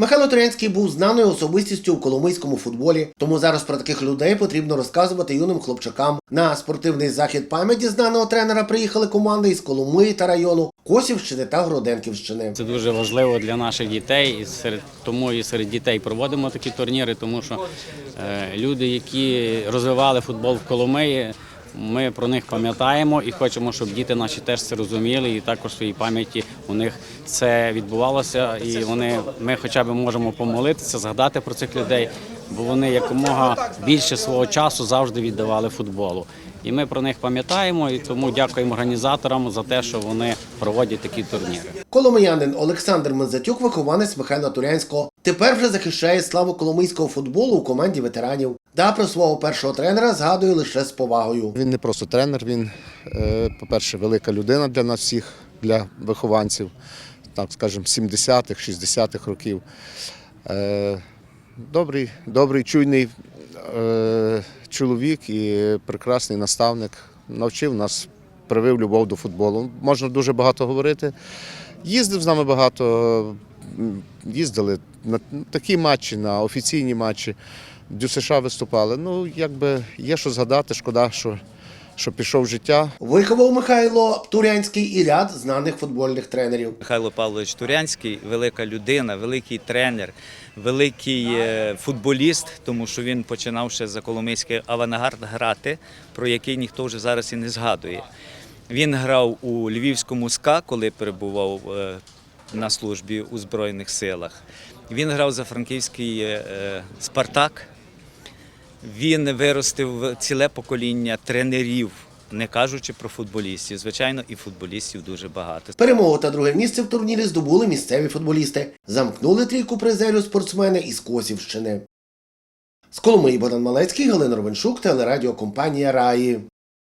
Михайло Турянський був знаною особистістю у коломийському футболі, тому зараз про таких людей потрібно розказувати юним хлопчакам. На спортивний захід пам'яті знаного тренера приїхали команди із Коломиї та району Косівщини та Гроденківщини. Це дуже важливо для наших дітей, і серед тому і серед дітей проводимо такі турніри, тому що е, люди, які розвивали футбол в Коломиї, ми про них пам'ятаємо і хочемо, щоб діти наші теж це розуміли, і також в своїй пам'яті у них це відбувалося. І вони ми хоча б можемо помолитися, згадати про цих людей, бо вони якомога більше свого часу завжди віддавали футболу. І ми про них пам'ятаємо, і тому дякуємо організаторам за те, що вони проводять такі турніри. Коломиянин Олександр Мензатюк, вихованець Михайла Турянського, тепер вже захищає славу коломийського футболу у команді ветеранів. Та про свого першого тренера згадує лише з повагою. Він не просто тренер, він, е, по-перше, велика людина для нас всіх, для вихованців, так скажемо, 70-х, 60-х років. Е, Добрий, добрий, чуйний е, чоловік і прекрасний наставник. Навчив нас, привив любов до футболу. Можна дуже багато говорити. Їздив з нами багато, їздили на такі матчі, на офіційні матчі. В США виступали. Ну, якби є що згадати, шкода, що, що пішов життя. Виховав Михайло Турянський і ряд знаних футбольних тренерів. Михайло Павлович Турянський велика людина, великий тренер, великий е, футболіст, тому що він починав ще за Коломийський авангард грати, про який ніхто вже зараз і не згадує. Він грав у Львівському СКА, коли перебував е, на службі у Збройних силах. Він грав за франківський е, Спартак. Він виростив ціле покоління тренерів, не кажучи про футболістів. Звичайно, і футболістів дуже багато. Перемогу та друге місце в турнірі здобули місцеві футболісти. Замкнули трійку призерів спортсмени із Косівщини. З Коломиї Богдан Малецький, Галина Ровеншук, телерадіокомпанія Раї.